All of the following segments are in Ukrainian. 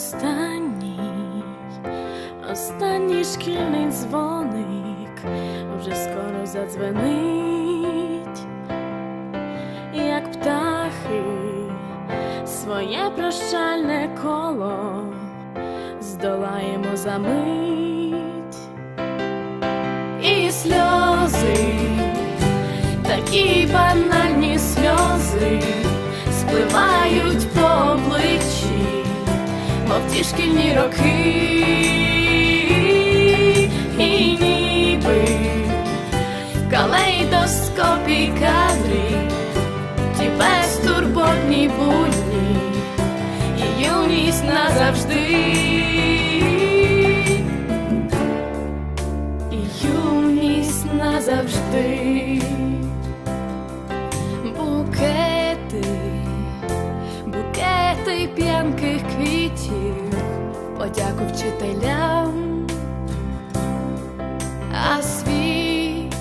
останній, останній шкільний дзвоник вже скоро задзвенить, як птахи, своє прощальне коло здолаємо за мить і сльози такі. Шкільні роки, і ніби в калейдоскопі кадрів, ті безтурботні будні, і юність назавжди. І юність назавжди. Подяку вчителям, а світ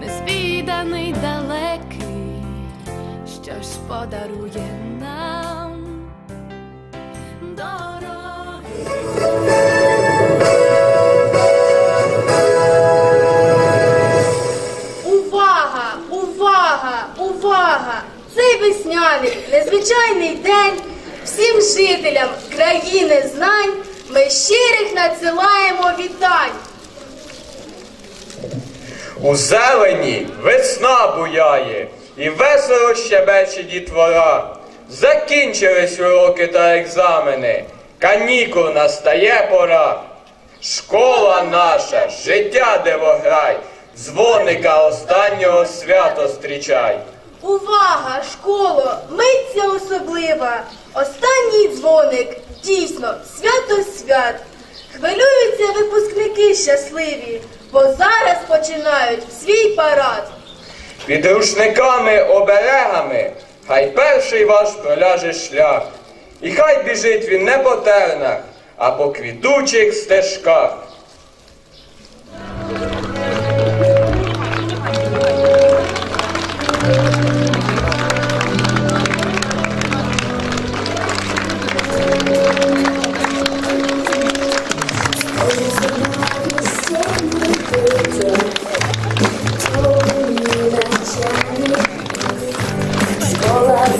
незвіданий далекий, що ж подарує нам дороги. Увага! Увага! Увага! Цей весняний незвичайний день всім жителям країни знань ми щирих надсилаємо вітань. У зелені весна буяє, і весело щебече дітвора. Закінчились уроки та екзамени, канікул настає пора. Школа наша, життя дивограй, дзвоника останнього свято зустрічай. Увага, школо! Миться особлива! Останній дзвоник дійсно свято свят. Хвилюються випускники щасливі, бо зараз починають свій парад. Під рушниками оберегами, хай перший ваш проляже шлях, і хай біжить він не по тернах, а по квітучих стежках.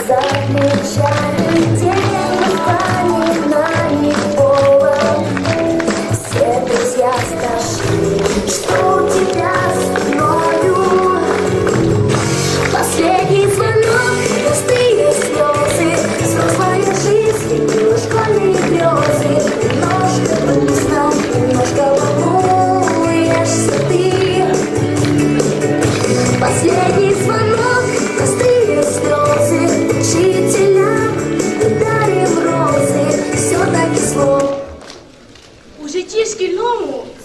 Школа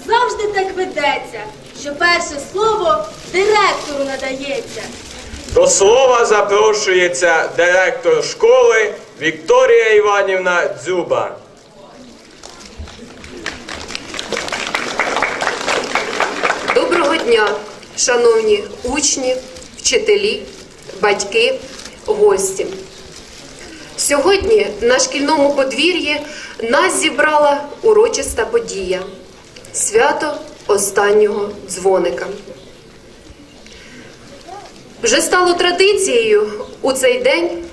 завжди так ведеться, що перше слово директору надається. До слова запрошується директор школи Вікторія Іванівна Дзюба. Доброго дня, шановні учні, вчителі, батьки, гості. Сьогодні на шкільному подвір'ї нас зібрала урочиста подія свято останнього дзвоника. Вже стало традицією у цей день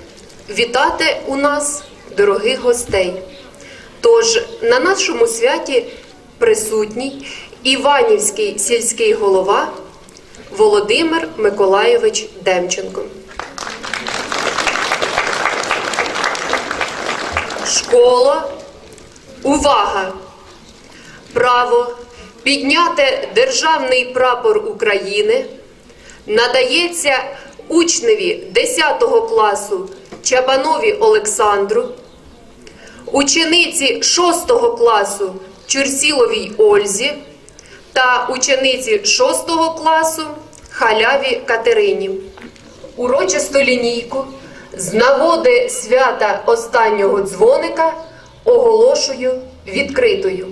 вітати у нас дорогих гостей. Тож на нашому святі присутній Іванівський сільський голова Володимир Миколайович Демченко. Школа. Увага! Право підняти державний прапор України надається учневі 10 класу Чабанові Олександру, учениці 6 класу Чурсіловій Ользі та учениці 6 класу Халяві Катерині. Урочисту лінійку з нагоди свята останнього дзвоника оголошую відкритою.